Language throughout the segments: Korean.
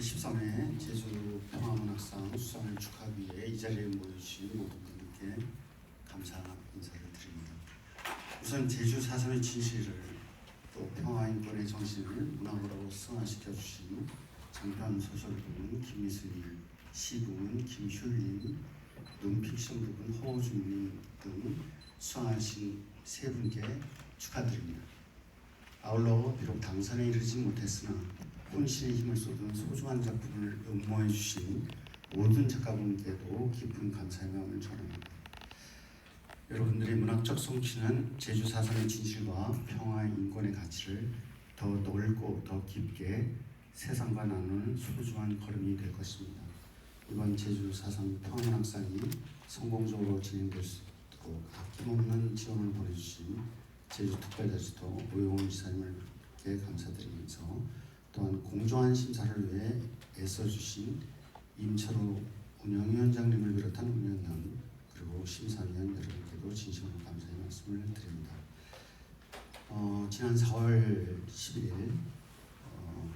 제13회 제주 평화문학상 수상을 축하하기 위해 이 자리에 모여주신 모든 분들께 감사 인사를 드립니다. 우선 제주 사삼의 진실을 또 평화인권의 정신을 문학으로 승화시켜 주신 장편 소설 부분 김미슬님, 시 부분 김효린, 논픽션 부분 허우준님 등 수상하신 세 분께 축하드립니다. 아울러 비록 당선에 이르지 못했으나 혼신의 힘을 쏟은 소중한 작품을 응모해 주신 모든 작가분께도 깊은 감사의 마음을 전합니다. 여러분들의 문학적 성취는 제주 사상의 진실과 평화의 인권의 가치를 더 넓고 더 깊게 세상과 나누는 소중한 걸음이 될 것입니다. 이번 제주 사상 평화문학상이 성공적으로 진행될 수 있도록 아낌없는 지원을 보내주신 제주특별자치도 오용훈 지사님께 감사드리면서 또한 공정한 심사를 위해 애써주신 임철호 운영위원장님을 비롯한 운영위원 그리고 심사위원 여러분께도 진심으로 감사의 말씀을 드립니다. 어, 지난 4월 11일 어,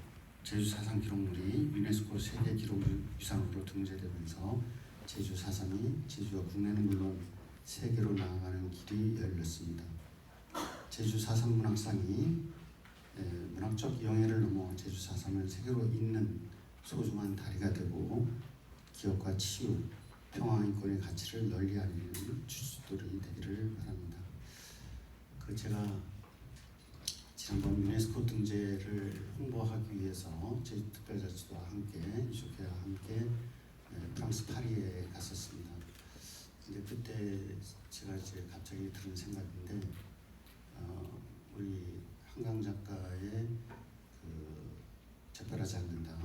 제주 사상 기록물이 유네스코 세계 기록 유산으로 등재되면서 제주 사상이 제주와 국내는 물론 세계로 나아가는 길이 열렸습니다. 제주 사상 문학상이 에, 문학적 영예를 넘어 제주 사상을 세계로 잇는 소중한 다리가 되고 기업과 치유, 평화 인권의 가치를 널리 알리는 주춧돌이 되기를 바랍니다. 그 제가 지난번 유네스코 등재를 홍보하기 위해서 제주 특별자치도와 함께 유쇼케와 함께 에, 프랑스 파리에 갔었습니다. 근데 그때 제가 이제 갑자기 들은 생각인데 어, 우리 한강 작가의 그 적절하지 않는다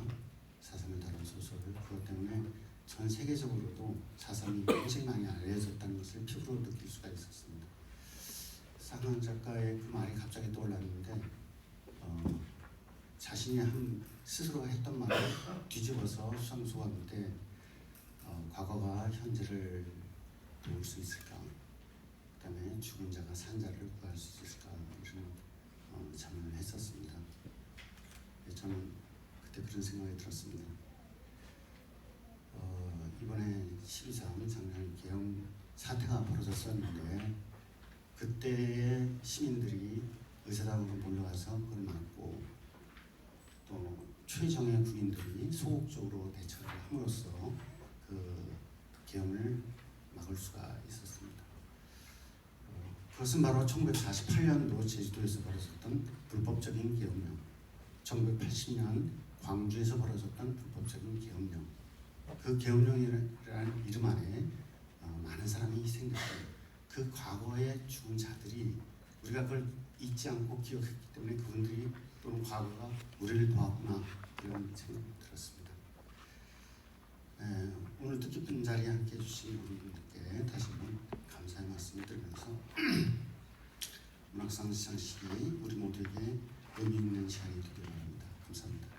사상을 다룬 소설 그것 때문에 전 세계적으로도 사상이 굉장히 많이 알려졌다는 것을 피부로 느낄 수가 있었습니다. 상한 작가의 그 말이 갑자기 떠올랐는데 어, 자신이 한 스스로 했던 말을 뒤집어서 수상소감인데 어, 과거가 현재를 도울 수 있을까? 그다음에 죽은 자가 산 자를 구할 수 있을까? 이런 어, 자문을 했었습니다. 네, 저는 그때 그런 생각이 들었습니다. 어, 이번에 12.3 작년 계엄 사태가 벌어졌었는데 그때의 시민들이 의사당으로 몰려가서 그걸 막고 또 최정예 군인들이 소극적으로 대처를 함으로써 그 계엄을 막을 수가 있었습니다. 어, 그것은 바로 1948년도 제주도에서 벌어졌던 불법적인 계엄령, 1980년 광주에서 벌어졌던 불법적인 계엄령, 그 계엄령이라는 이름 안에 어, 많은 사람이 희생됐고 그 과거의 죽은 자들이 우리가 그걸 잊지 않고 기억했기 때문에 그분들이 또는 과거가 우리를 도왔구나 이런 생각이 들었습니다. 에, 오늘 뜻깊은 자리에 함께 해주신 우리 분들께 다시 한번 감사의 말씀을 드리면서 문학상 시상식이 우리 모두에게 의미 있는 시간이 되길 바랍니다. 감사합니다.